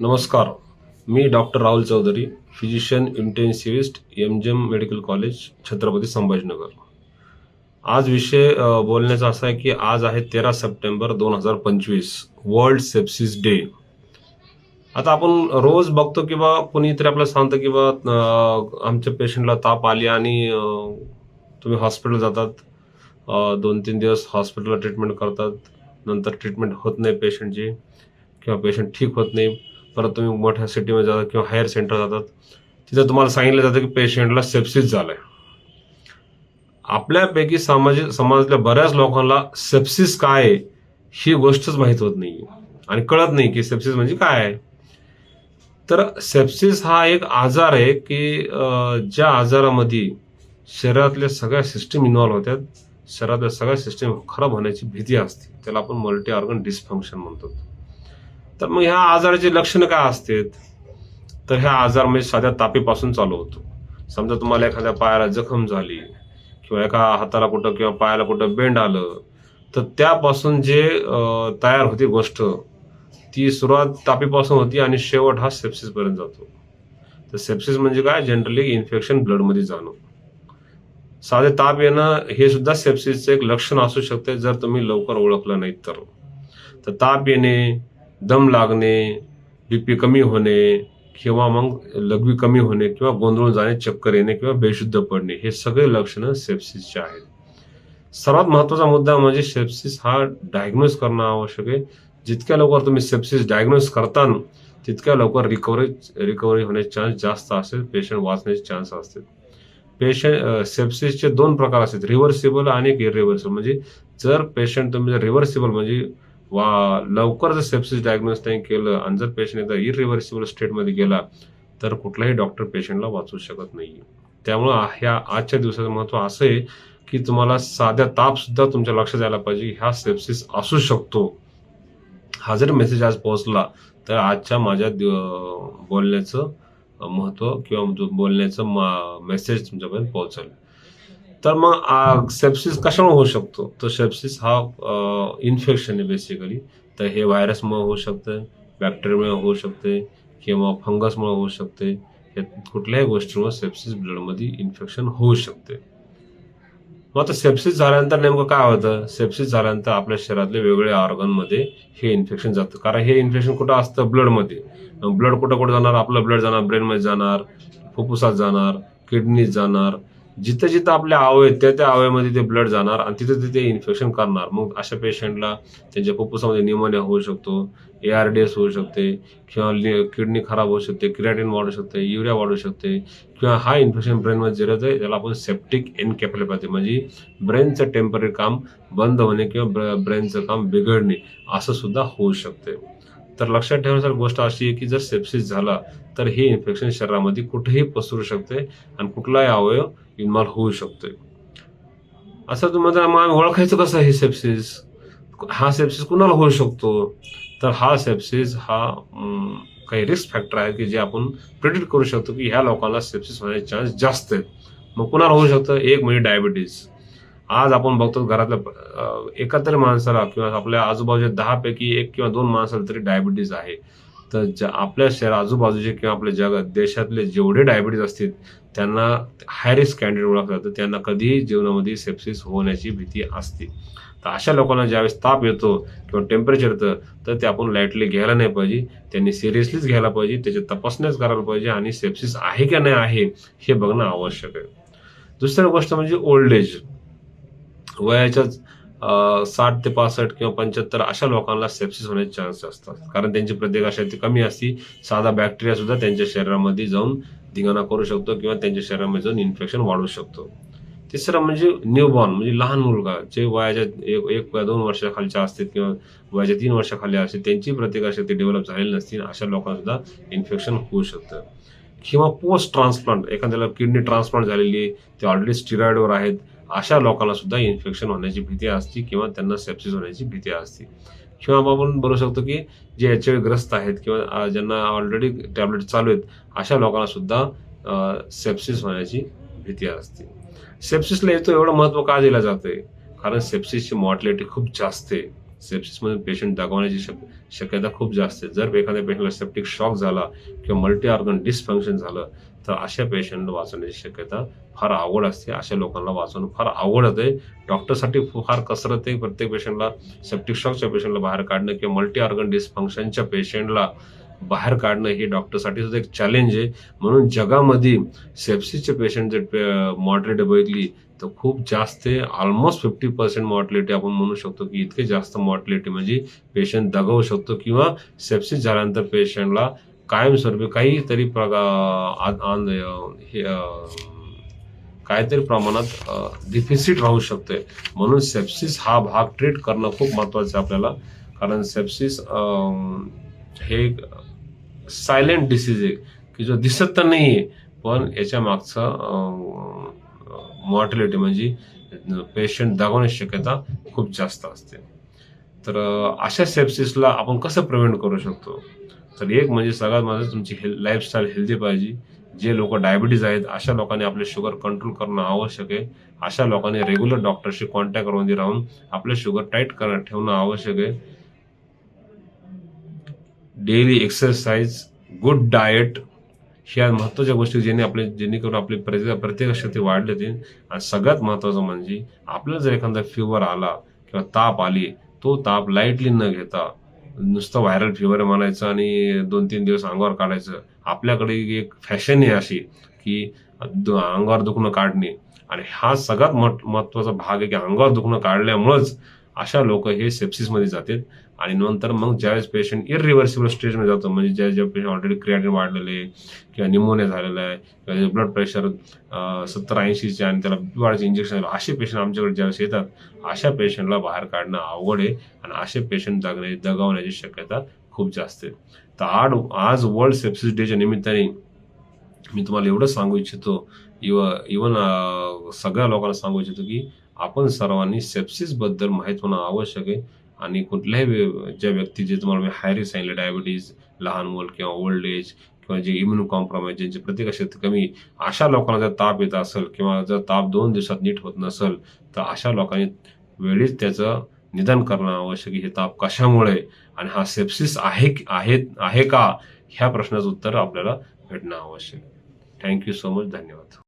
नमस्कार मी doctor Rahul Chaudhari physician intensivist M G M medical college Chhatrapati Sambhajinagar. आज विषय बोलण्याचा असा आहे की आज आहे तेरा सप्टेंबर दोन हजार पंचवीस वर्ल्ड सेप्सिस डे. आता आपण रोज बघतो की बा कोणीतरी आपल्याला सांगतं की आमच्या पेशंटला ताप आली आणि तुम्ही हॉस्पिटल जातात. दोन तीन दिवस हॉस्पिटलला ट्रीटमेंट करतात. नंतर ट्रीटमेंट होत नाही पेशंटची किंवा पेशंट ठीक होत नाही. परत तुम्ही मोठ्या सिटीमध्ये जातात किंवा हायर सेंटर जातात तिथं तुम्हाला सांगितलं जातं की पेशंटला सेप्सिस झालाय. आपल्यापैकी सामाजिक समाजातल्या बऱ्याच लोकांना सेप्सिस काय आहे ही गोष्टच माहीत होत नाही आणि कळत नाही की सेप्सिस म्हणजे काय आहे. तर सेप्सिस हा एक आजार आहे की ज्या आजारामध्ये शरीरातल्या सगळ्या सिस्टीम इन्व्हॉल्व्ह होतात शरीरातल्या सगळ्या सिस्टीम खराब होण्याची भीती असते. त्याला आपण मल्टी ऑर्गन डिस्फंक्शन म्हणतो. तर मग ह्या आजाराची लक्षणं काय असतात? तर ह्या आजार म्हणजे साध्या तापीपासून चालू होतो. समजा तुम्हाला एखाद्या पायाला जखम झाली किंवा एका हाताला कुठं किंवा पायाला कुठं बेंड आलं तर त्यापासून जे तयार होती गोष्ट ती सुरुवात तापीपासून होती आणि शेवट हा सेप्सिसपर्यंत जातो. तर सेप्सिस म्हणजे काय? जनरली इन्फेक्शन ब्लडमध्ये जाणं. साधे ताप येणं हे सुद्धा सेप्सिसचं एक लक्षण असू शकते जर तुम्ही लवकर ओळखलं नाही तर. तर ताप येणे दम लागणे बीपी कमी होणे किंवा मग लघवी कमी होणे किंवा गोंधळून जाणे चक्कर येणे किंवा बेशुद्ध पडणे हे सगळे लक्षणं सेप्सिसचे आहेत. सर्वात महत्त्वाचा मुद्दा म्हणजे सेप्सिस हा डायग्नोज करणं आवश्यक आहे. जितक्या लवकर तुम्ही सेप्सिस डायग्नोज करता तितक्या लवकर रिकव्हरी रिकव्हरी होण्याचे चान्स जास्त असेल पेशंट वाचण्याचे चान्स असतील. पेशंट सेप्सिसचे दोन प्रकार असतात रिव्हर्सिबल आणि एक इरिव्हर्सिबल म्हणजे जर पेशंट तुम्ही जर रिव्हर्सिबल म्हणजे वा लवकर जर सेप्सिस डायग्नोज नाही केलं आणि जर पेशंट एकदा इरिव्हर्सिबल स्टेटमध्ये गेला तर कुठलाही डॉक्टर पेशंटला वाचू शकत नाही. त्यामुळं ह्या आजच्या दिवसाचं महत्त्व असं आहे की तुम्हाला साध्या तापसुद्धा तुमच्या लक्षात यायला पाहिजे ह्या सेप्सिस असू शकतो. हा जर मेसेज आज पोहोचला तर आजच्या माझ्या दिव- बोलण्याचं महत्त्व किंवा जो बोलण्याचं मेसेज तुमच्यापर्यंत पोहोचेल. तर मग सेप्सिस कशामुळे होऊ शकतो? तर सेप्सिस हा इन्फेक्शन आहे बेसिकली तर हे व्हायरसमुळे होऊ शकतं बॅक्टेरियामुळे होऊ शकते किंवा फंगसमुळे होऊ शकते. हे कुठल्याही गोष्टीमुळे सेप्सिस ब्लडमध्ये इन्फेक्शन होऊ शकते. मग आता सेप्सिस झाल्यानंतर नेमकं काय होतं? सेप्सिस झाल्यानंतर आपल्या शरीरातले वेगवेगळ्या ऑर्गनमध्ये हे इन्फेक्शन जातं. कारण हे इन्फेक्शन कुठं असतं? ब्लडमध्ये ब्लड कुठं कुठं जाणार? आपलं ब्लड जाणार ब्रेनमध्ये जाणार फुफ्फुसात जाणार किडनीत जाणार जिथं जिथं आपल्या आवय त्या त्या आवयामध्ये ते ब्लड जाणार आणि तिथं तिथे इन्फेक्शन करणार. मग अशा पेशंटला त्यांच्या फुफ्फुसामध्ये निमोनिया होऊ शकतो ए आर डी एस होऊ शकते किंवा किडनी खराब होऊ शकते क्रिएटिन वाढू शकते युरिया वाढू शकते किंवा हा इन्फेक्शन ब्रेनमध्ये जिरत आहे त्याला आपण सेप्टिक एनकेपॅलिपॅथी म्हणजे ब्रेनचं टेंपररी काम बंद होणे किंवा ब्रेनचं काम बिघडणे असं सुद्धा होऊ शकते. तर लक्षात ठेवण्यासारखी गोष्ट अशी आहे की जर सेप्सिस झाला तर हे इन्फेक्शन शरीरामध्ये कुठेही पसरू शकते आणि कुठलाही अवयव इन्व्हॉल्व होऊ शकतोय. असं तुम्हाला मग आम्ही ओळखायचं कसं हे सेप्सिस हा सेप्सिस कुणाला होऊ शकतो? तर हा सेप्सिस हा काही रिस्क फॅक्टर आहे की जे आपण प्रिडिक्ट करू शकतो की ह्या लोकांना सेप्सिस होण्याचे चान्स जास्त आहेत. मग कुणाला होऊ शकतं? एक म्हणजे डायबिटीज आज आपण बघतो घरातल्या एकत्र माणसाला किंवा आपल्या आजूबाजूच्या दहापैकी एक किंवा दोन माणसाला तरी डायबिटीज आहे. तर ज्या आपल्या शहर आजूबाजूचे किंवा आपल्या जगात देशातले जेवढे डायबिटीज असतील त्यांना हाय रिस्क कॅन्डिडेट ओळखलं जातं. त्यांना कधीही जीवनामध्ये सेप्सिस होण्याची भीती असते. तर अशा लोकांना ज्यावेळेस ताप येतो किंवा टेम्परेचर येतं तर ते आपण लाईटली घ्यायला नाही पाहिजे. त्यांनी सिरियसलीच घ्यायला पाहिजे. त्याच्या तपासण्याच करायला पाहिजे आणि सेप्सिस आहे की नाही आहे हे बघणं आवश्यक आहे. दुसरी गोष्ट म्हणजे ओल्ड एज वयाच्या साठ ते पासष्ट किंवा पंच्याहत्तर अशा लोकांना सेप्सिस होण्याचे चान्स असतात. कारण त्यांची प्रतिकारशक्ती कमी असते. साधा बॅक्टेरिया सुद्धा त्यांच्या शरीरामध्ये जाऊन धिंगाणा करू शकतो किंवा त्यांच्या शरीरामध्ये जाऊन इन्फेक्शन वाढू शकतो. तिसरं म्हणजे न्यूबॉर्न म्हणजे लहान मुलगा जे वयाच्या एक एक दोन वर्षाखालच्या असतील किंवा वयाच्या तीन वर्षाखाली असतील त्यांची प्रतिकारशक्ती डेव्हलप झालेली नसतील अशा लोकांसुद्धा इन्फेक्शन होऊ शकतं. किंवा पोस्ट ट्रान्सप्लांट एखाद्याला किडनी ट्रान्सप्लांट झालेली आहे ते ऑलरेडी स्टिरॉइडवर आहेत अशा लोकांना सुद्धा इन्फेक्शन होण्याची भीती असते किंवा त्यांना सेप्सिस होण्याची भीती असते. किंवा आपण बोलू शकतो की जे एच ग्रस्त आहेत किंवा ज्यांना ऑलरेडी टॅबलेट चालू आहेत अशा लोकांना सुद्धा सेप्सिस होण्याची भीती असते. सेप्सिसला येतो एवढं महत्त्व का दिलं जातंय? कारण सेप्सिसची मॉर्टॅलिटी खूप जास्त आहे. सेप्सिसमध्ये पेशंट दगावण्याची शक शक्यता खूप जास्त आहे. जर एखाद्या पेशंटला सेप्टिक शॉक झाला किंवा मल्टी ऑर्गन डिस्फंक्शन झालं तर अशा पेशंटला वाचवण्याची शक्यता फार आवड असते. अशा लोकांना वाचवणं फार आवड होते डॉक्टरसाठी फार कसरत आहे. प्रत्येक पेशंटला सेप्टिक शॉकच्या पेशंटला बाहेर काढणं किंवा मल्टी ऑर्गन डिसफंक्शनच्या पेशंटला बाहेर काढणं हे डॉक्टरसाठी सुद्धा एक चॅलेंज आहे. म्हणून जगामध्ये सेप्सिसचे पेशंट जर मॉर्टॅलिटी बघितली तर खूप जास्त ऑलमोस्ट फिफ्टी पर्सेंट मॉर्टलिटी आपण म्हणू शकतो की इतके जास्त मॉर्टलिटी म्हणजे पेशंट दगावू शकतो किंवा सेप्सिस झाल्यानंतर पेशंटला कायमस्वरूपी काहीतरी प्रगा आन- हे काहीतरी प्रमाणात डिफिसिट राहू शकते. म्हणून सेप्सिस हा भाग ट्रीट करणं खूप महत्त्वाचं आहे आपल्याला. कारण सेप्सिस हे एक सायलेंट डिसीज आहे की जो दिसत तर नाही आहे पण याच्या मागचं मॉर्टॅलिटी म्हणजे पेशंट दगावण्याची शक्यता खूप जास्त असते. तर अशा सेप्सिसला आपण कसं प्रिव्हेंट करू शकतो? तर एक म्हणजे सगळ्यात माझं तुमची हेल् लाईफस्टाईल हेल्दी पाहिजे. जे लोक डायबिटीज आहेत अशा लोकांनी आपले शुगर कंट्रोल करणं आवश्यक आहे. अशा लोकांनी रेग्युलर डॉक्टरशी कॉन्टॅक्टमध्ये राहून आपले शुगर टाईट कर ठेवणं आवश्यक आहे. डेली एक्सरसाइज गुड डाएट ह्या महत्त्वाच्या गोष्टी ज्याने आपले जेणेकरून आपली प्रत्येक शक्ती वाढली जाईल आणि सगळ्यात महत्त्वाचं म्हणजे आपल्याला जर एखादा फिवर आला किंवा ताप आली तो ताप लाईटली न घेता नुसतं व्हायरल फिवर म्हणायचं आणि दोन तीन दिवस अंगावर काढायचं. आपल्याकडे एक फॅशन आहे अशी की अंगावर दुखणं काढणे. आणि हा सगळ्यात महत्त्वाचा भाग आहे की अंगावर दुखणं काढल्यामुळंच अशा लोक हे सेप्सिसमध्ये जातात आणि नंतर मग ज्यावेळेस पेशंट इरिव्हर्सिबल स्टेजमध्ये जातो म्हणजे ज्या ज्या पेशंट ऑलरेडी क्रियाटिन वाढलेले आहे किंवा निमोनिया झालेला आहे किंवा ब्लड प्रेशर सत्तर ऐंशीचे आणि त्याला वाढचे इंजेक्शन असे पेशंट आमच्याकडे ज्यावेळेस येतात अशा पेशंटला बाहेर काढणं अवघड आहे आणि असे पेशंट जगणे दगावण्याची शक्यता खूप जास्त आहे. तर आड आज वर्ल्ड सेप्सिस डेच्या निमित्ताने मी तुम्हाला एवढं सांगू इच्छितो इव इवन सगळ्या लोकांना सांगू इच्छितो की आपण सर्वांनी सेप्सिसबद्दल माहीत होणं आवश्यक आहे आणि कुठल्याही ज्या व्यक्ती जे तुम्हाला मी हायरी सांगितले डायबिटीज लहान मुल किंवा ओल्ड एज किंवा जे इम्युनो कॉम्प्रोमाइज ज्यांची प्रतिकारशक्ती कमी अशा लोकांना जर ताप येत असेल किंवा जर ताप दोन दिवसात नीट होत नसेल तर अशा लोकांनी वेळीच त्याचं निदान करणं आवश्यक आहे. हे ताप कशामुळे आणि हा सेप्सिस आहे आहे आहे का? ह्या प्रश्नाचं उत्तर आपल्याला भेटणं आवश्यक आहे. थँक्यू सो मच धन्यवाद.